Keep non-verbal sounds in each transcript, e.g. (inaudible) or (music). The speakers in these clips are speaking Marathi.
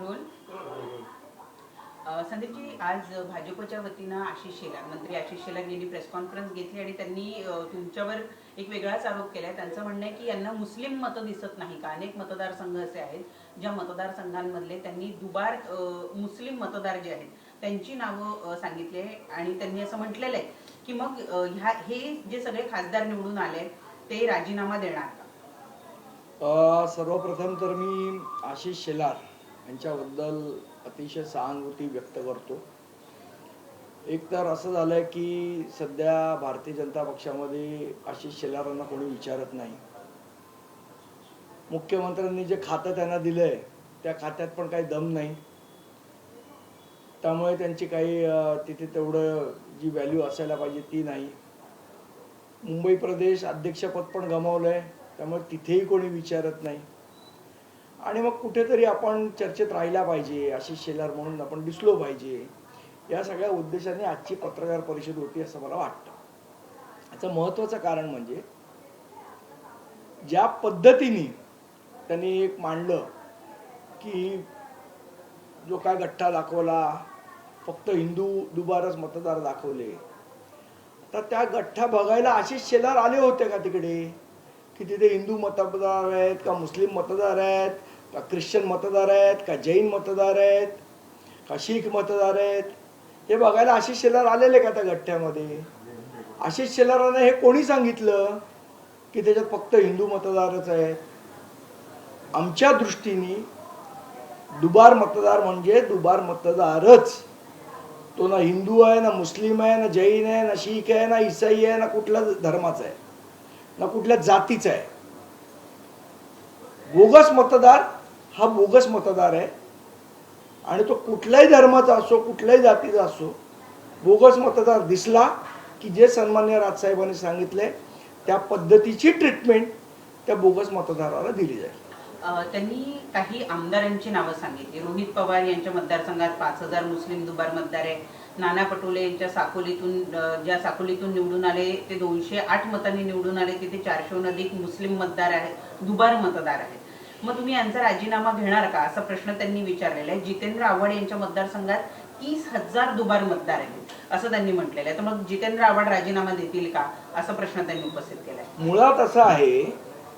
रोल संदीपजी आज भाजपच्या वतीनं आशिष शेलार मंत्री आशिष शेलार यांनी प्रेस कॉन्फरन्स घेतली आणि त्यांनी तुमच्यावर एक वेगळाच आरोप केलाय. त्यांचं म्हणणं आहे की यांना मुस्लिम मतं दिसत नाही का? अनेक मतदारसंघ असे आहेत ज्या मतदारसंघांमधले त्यांनी दुबार मुस्लिम मतदार जे आहेत त्यांची नावं सांगितली आहे. आणि त्यांनी असं म्हटलेलं आहे की मग ह्या हे जे सगळे खासदार निवडून आले ते राजीनामा देणार का? सर्वप्रथम तर मी आशिष शेलार यांच्याबद्दल अतिशय सहानुभूती व्यक्त करतो. एक तर असं झालंय की सध्या भारतीय जनता पक्षामध्ये आशिष शेलारांना कोणी विचारत नाही. मुख्यमंत्र्यांनी जे खातं त्यांना दिलंय त्या खात्यात पण काही दम नाही. त्यामुळे त्यांची काही तिथे तेवढं जी व्हॅल्यू असायला पाहिजे ती नाही. मुंबई प्रदेश अध्यक्षपद पण गमावलंय त्यामुळे तिथेही कोणी विचारत नाही. आणि मग कुठेतरी आपण चर्चेत राहिला पाहिजे आशिष शेलार म्हणून आपण दिसलो पाहिजे. या सगळ्या उद्देशाने आजची पत्रकार परिषद होती असं मला वाटतं. याचं महत्त्वाचं कारण म्हणजे ज्या पद्धतीने त्यांनी एक मांडलं की जो काय गठ्ठा दाखवला फक्त हिंदू दुबारच मतदार दाखवले. तर त्या गठ्ठा बघायला आशिष शेलार आले होते का तिकडे? की तिथे हिंदू मतदार आहेत का मुस्लिम मतदार आहेत? का ख्रिश्चन मतदार आहेत का जैन मतदार आहेत का शीख मतदार आहेत? हे बघायला आशिष शेलार आलेले का त्या गठ्ठ्यामध्ये आशिष शेलारांना हे कोणी सांगितलं की त्याच्यात फक्त हिंदू मतदारच आहेत? आमच्या दृष्टीने दुबार मतदार म्हणजे दुबार मतदारच. तो ना हिंदू आहे ना मुस्लिम आहे ना जैन आहे ना शीख आहे ना ईसाई आहे ना कुठल्या धर्माचा आहे ना कुठल्या जातीचा आहे. बोगस मतदार हा बोगस मतदार आहे. आणि तो कुठल्याही धर्माचा असो कुठल्याही जातीचा असो बोगस मतदार दिसला की जे सन्मान्य राजसाहेबांनी सांगितलंय त्या पद्धतीची ट्रीटमेंट त्या बोगस मतदाराला दिली जाईल. त्यांनी काही आमदारांची नावं सांगितली. रोहित पवार यांच्या मतदारसंघात पाच हजार मुस्लिम दुबार मतदार आहे. नाना पटोले यांच्या साकोलीतून ज्या साकोलीतून निवडून आले ते दोनशे आठ मतांनी निवडून आले तिथे चारशेहून अधिक मुस्लिम मतदार आहेत दुबार मतदार आहेत. मग तुम्ही यांचा राजीनामा घेणार का? असा प्रश्न त्यांनी विचारलेला आहे. जितेंद्र आव्हाड यांच्या मतदारसंघात तीस हजार दुबार मतदार आहेत असं त्यांनी म्हटलेलं आहे. तर मग जितेंद्र आव्हाड राजीनामा देतील का? असा प्रश्न त्यांनी उपस्थित केलाय. मुळात असं आहे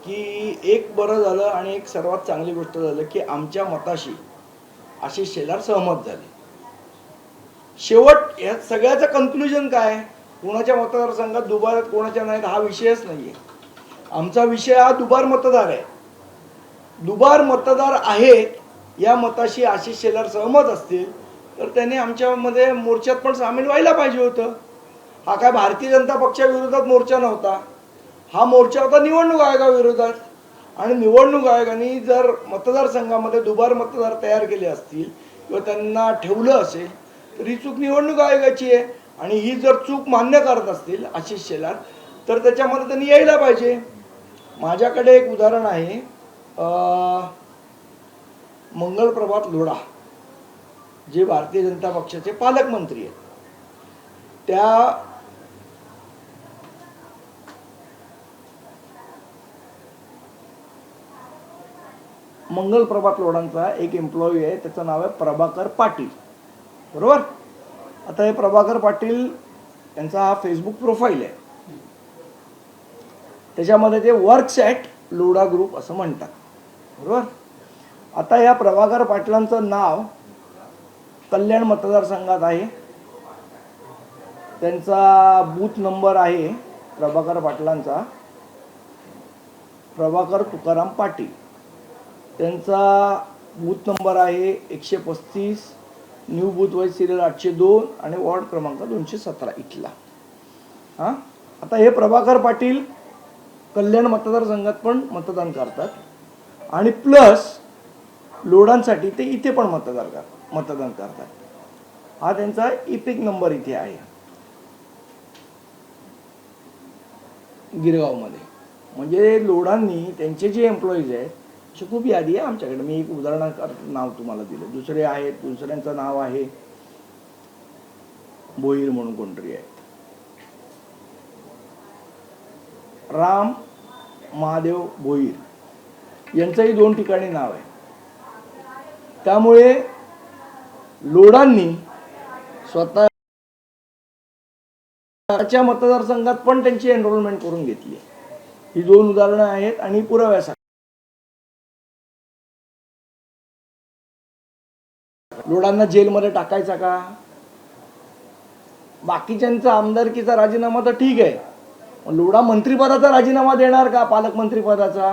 की एक बरं झालं आणि एक सर्वात चांगली गोष्ट झालं की आमच्या मताशी आशिष शेलार सहमत झाले. शेवट या सगळ्याचं कन्क्लुजन काय? कोणाच्या मतदारसंघात दुबार आहेत कोणाच्या नाहीत हा विषयच नाहीये. आमचा विषय हा दुबार मतदार आहे. दुबार मतदार आहेत या मताशी आशिष शेलार सहमत असतील तर त्यांनी आमच्यामध्ये मोर्चात पण सामील व्हायला पाहिजे होतं. हा काय भारतीय जनता पक्षाविरोधात मोर्चा नव्हता. हा मोर्चा होता निवडणूक आयोगाविरोधात आणि निवडणूक आयोगाने जर मतदारसंघामध्ये दुबार मतदार तयार केले असतील किंवा त्यांना ठेवलं असेल तर ही चूक निवडणूक आयोगाची आहे. आणि ही जर चूक मान्य करत असतील आशिष शेलार तर त्याच्यामध्ये त्यांनी यायला पाहिजे. माझ्याकडे एक उदाहरण आहे. मंगल प्रभात लोढा जे भारतीय जनता पक्षाचे पालकमंत्री आहेत. त्या मंगल प्रभात लोढांचा एक एम्प्लॉई आहे त्याचं नाव आहे प्रभाकर पाटील. बरोबर? आता हे प्रभाकर पाटील यांचा हा फेसबुक प्रोफाईल आहे. त्याच्यामध्ये ते वर्क्स ॲट लोढा ग्रुप असं म्हणतात. बरोबर? आता या प्रभाकर पाटलांचं नाव कल्याण मतदारसंघात आहे. त्यांचा बूथ नंबर आहे प्रभाकर पाटलांचा. प्रभाकर तुकाराम पाटील. त्यांचा बूथ नंबर आहे एकशे पस्तीस न्यू बूथ वाईज सिरियल आठशे दोन आणि वॉर्ड क्रमांक दोनशे सतरा इथला. हां? आता हे प्रभाकर पाटील कल्याण मतदारसंघात पण मतदान करतात. आणि प्लस लोडांसाठी ते इथे पण मतदार कर मतदान करतात. हा त्यांचा इपिक नंबर इथे आहे. गिरगावमध्ये. म्हणजे लोढांनी त्यांचे जे एम्प्लॉईज आहेत अशी खूप यादी आहे आमच्याकडे. मी एक उदाहरणार्थ नाव तुम्हाला दिलं. दुसरे आहेत दुसऱ्यांचं नाव आहे. बोईर म्हणून कोणतरी आहेत. राम महादेव भोईर यांचंही दोन ठिकाणी नाव आहे. त्यामुळे लोडांनी स्वतःच्या मतदारसंघात पण त्यांची एनरोलमेंट करून घेतली ही दोन उदाहरणं आहेत आणि पुराव्यासाठी लोडांना जेलमध्ये टाकायचा का? बाकीच्यांचा आमदारकीचा राजीनामा तर ठीक आहे. लोडा लोढा मंत्रिपदाचा राजीनामा देणार का? पालकमंत्रीपदाचा?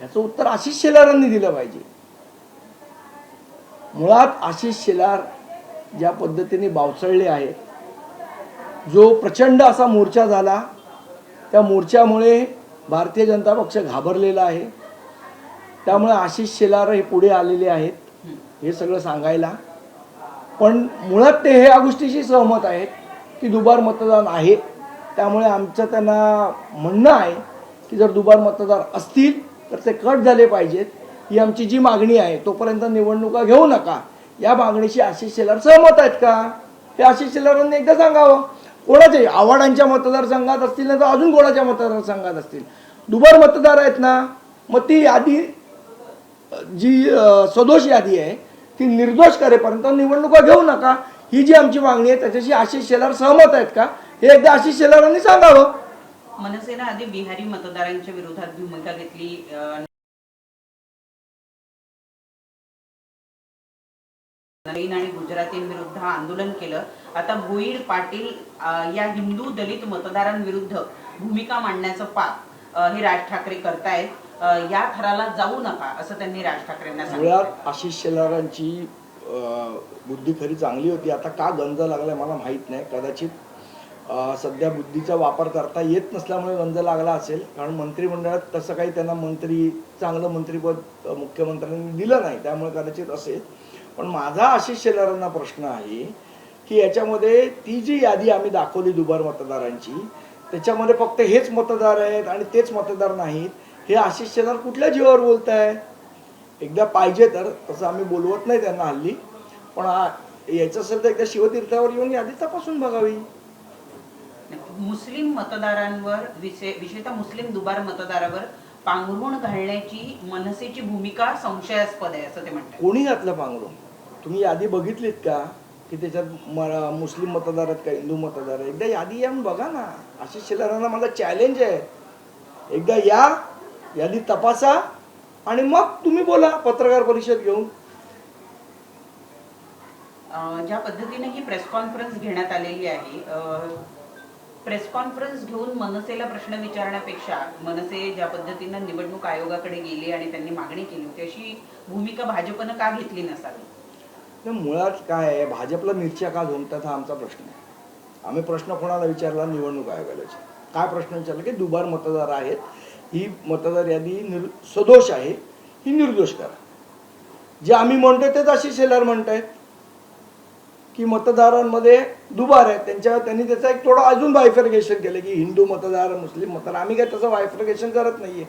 याचं उत्तर आशिष शेलारांनी दिलं पाहिजे. मुळात आशिष शेलार ज्या पद्धतीने बावचळले आहेत जो प्रचंड असा मोर्चा झाला त्या मोर्चामुळे भारतीय जनता पक्ष घाबरलेला आहे. त्यामुळे आशिष शेलार हे पुढे आलेले आहेत हे सगळं सांगायला. पण मुळात ते हे या गोष्टीशी सहमत आहेत की दुबार मतदान आहे. त्यामुळे आमचं त्यांना म्हणणं आहे की जर दुबार मतदार असतील तर ते कट झाले पाहिजेत. ही आमची जी मागणी आहे तोपर्यंत निवडणुका घेऊ नका. या मागणीशी आशिष शेलार सहमत आहेत का? हे आशिष शेलारांनी एकदा सांगावं. कोणाचे? आव्हाडांच्या मतदारसंघात असतील ना तर अजून कोणाच्या मतदारसंघात असतील? दुबार मतदार आहेत ना? मग ती यादी जी सदोष यादी आहे ती निर्दोष करेपर्यंत निवडणुका घेऊ नका. ही जी आमची मागणी आहे त्याच्याशी आशिष शेलार सहमत आहेत का? हे एकदा आशिष शेलारांनी सांगावं. मनसेनं आधी बिहारी मतदारांच्या विरोधात भूमिका घेतली नवीन आणि गुजरातींविरुद्ध आंदोलन केलं. आता भोईर पाटील या हिंदू दलित मतदारांविरुद्ध भूमिका मांडण्याचं पाप हे राज ठाकरे करतायत. या थराला जाऊ नका असं त्यांनी राज ठाकरेंना सांगितलं. आशिष शेलारांची बुद्धी खरी चांगली होती. आता का गंज लागलाय मला माहीत नाही. कदाचित सध्या बुद्धीचा वापर करता येत नसल्यामुळे गंज लागला असेल. कारण मंत्रिमंडळात तसं काही त्यांना मंत्री चांगलं मंत्रीपद मुख्यमंत्र्यांनी दिलं नाही त्यामुळे कदाचित असेल. पण माझा आशिष शेलारांना प्रश्न आहे की याच्यामध्ये ती जी यादी आम्ही दाखवली दुबार मतदारांची त्याच्यामध्ये फक्त हेच मतदार आहेत आणि तेच मतदार नाहीत हे आशिष शेलार कुठल्या जीवावर बोलत आहे एकदा पाहिजे तर तसं आम्ही बोलवत नाही त्यांना हल्ली. पण याचं यायचं असेल तर एकदा शिवतीर्थावर येऊन यादी तपासून बघावी. मुस्लिम मतदारांवर विशे- विशेषतः मुस्लिम दुबार मतदारावर पांघरुण घालण्याची मनसेची भूमिका संशयास्पद आहे असं ते म्हणतात. कोणी घातलं पांघरून तुम्ही यादी बघितलीत का? की त्याच्यात म- मुस्लिम मतदार आहेत का? हिंदू मतदार आहेत? एकदा यादी येऊन बघा ना. आशिष शेलारांना माझा चॅलेंज आहे. एकदा या यादी तपासा आणि मग तुम्ही बोला पत्रकार परिषद घेऊन. अं, ज्या पद्धतीने ही प्रेस कॉन्फरन्स घेण्यात आलेली आहे प्रेस कॉन्फरन्स घेऊन मनसेला प्रश्न विचारण्यापेक्षा मनसे ज्या पद्धतीनं निवडणूक आयोगाकडे गेली आणि त्यांनी मागणी केली होती अशी भूमिका भाजपनं का घेतली नसावी? तर मुळात काय आहे भाजपला मिरच्या का झोमतात हा आमचा प्रश्न आहे. आम्ही प्रश्न कोणाला विचारला? निवडणूक आयोगाला काय प्रश्न विचारला? की दुबार मतदार आहेत ही मतदार यादी निर सदोष आहे ही निर्दोष करा. जे आम्ही म्हणतोय तेच अशी शेलार म्हणतायत. की मतदारांमध्ये दुबार आहेत त्यांच्या त्यांनी त्याचा एक थोडं अजून बायफर्गेशन केलं की हिंदू मतदार मुस्लिम मतदार. आम्ही काय तसं बायफर्गेशन करत नाहीये.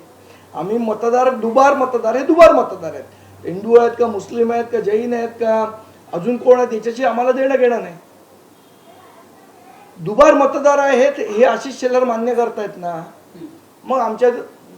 आम्ही मतदार दुबार मतदार हे दुबार मतदार आहेत. हिंदू आहेत का मुस्लिम आहेत का जैन आहेत का अजून कोण आहेत याच्याशी आम्हाला देणं घेणं नाही. दुबार मतदार आहेत हे आशिष शेलार मान्य करतायत ना. मग आमच्या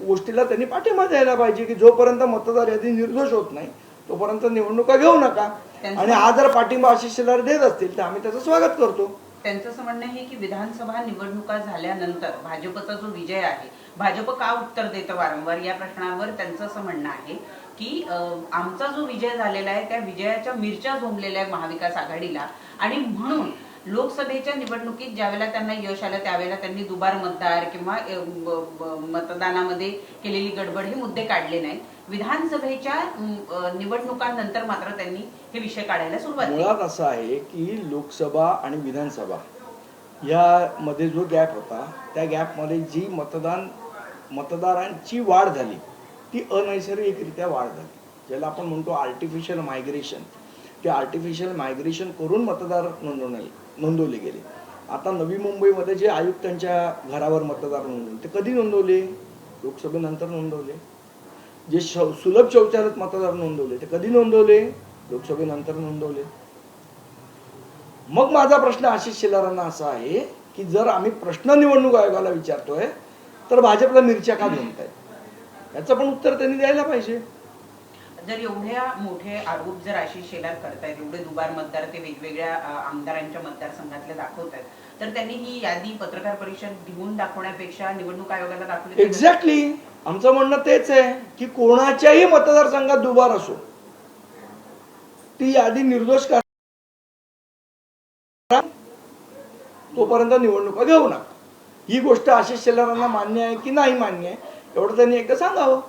गोष्टीला त्यांनी पाठिंबा द्यायला पाहिजे की जोपर्यंत मतदार यादी निर्दोष होत नाही तोपर्यंत निवडणुका घेऊ नका. आणि हा जर पाठिंबा आशिष शेलार देत असतील तर आम्ही त्याचं स्वागत करतो. त्यांचं असं म्हणणं आहे की विधानसभा निवडणुका झाल्यानंतर भाजपचा जो विजय आहे भाजप का उत्तर देतं वारंवार? या प्रश्नावर त्यांचं असं म्हणणं आहे की आमचा जो विजय झालेला आहे त्या विजयाच्या मिरच्या झोंबलेल्या महाविकास आघाडीला. आणि म्हणून लोकसभेच्या निवडणुकीत ज्यावेळेला त्यांना यश आलं त्यावेळेला त्यांनी दुबार मतदार किंवा मतदानामध्ये केलेली गडबड हे मुद्दे काढले नाहीत. विधानसभेच्या निवडणुकांनंतर मात्र त्यांनी हे विषय काढायला सुरुवात मुळात असं आहे की लोकसभा आणि विधानसभा यामध्ये जो गॅप होता त्या गॅपमध्ये जी मतदान मतदारांची वाढ झाली ती अनैसर्गिकरित्या वाढ झाली. ज्याला आपण म्हणतो आर्टिफिशियल मायग्रेशन ते आर्टिफिशियल मायग्रेशन करून मतदार नोंदवणे नोंदवले गेले. आता नवी मुंबईमध्ये जे आयुक्तांच्या घरावर मतदार नोंदवले ते कधी नोंदवले? लोकसभेनंतर नोंदवले. जे शौ सुलभ शौचालयात मतदार नोंदवले ते कधी नोंदवले? लोकसभेनंतर नोंदवले. मग माझा प्रश्न आशिष शेलारांना असा आहे की जर आम्ही प्रश्न निवडणूक आयोगाला विचारतोय तर भाजपला मिरच्या का (clears throat) झोमतायत याचं पण उत्तर त्यांनी द्यायला पाहिजे. जर एवढ्या मोठे आरोप जर आशिष शेलार करतायत एवढे दुबार मतदार ते वेगवेगळ्या आमदारांच्या मतदारसंघातले दाखवत आहेत तर त्यांनी ही यादी पत्रकार परिषद घेऊन दाखवण्यापेक्षा निवडणूक आयोगाला दाखवली एक्झॅक्टली आमचं म्हणणं तेच आहे की कोणाच्याही मतदारसंघात दुबार असो. ती यादी निर्दोष करा. तोपर्यंत निवडणुका घेऊ नका. ही गोष्ट आशिष शेलारांना मान्य आहे की नाही मान्य आहे एवढं त्यांनी एकदा सांगावं.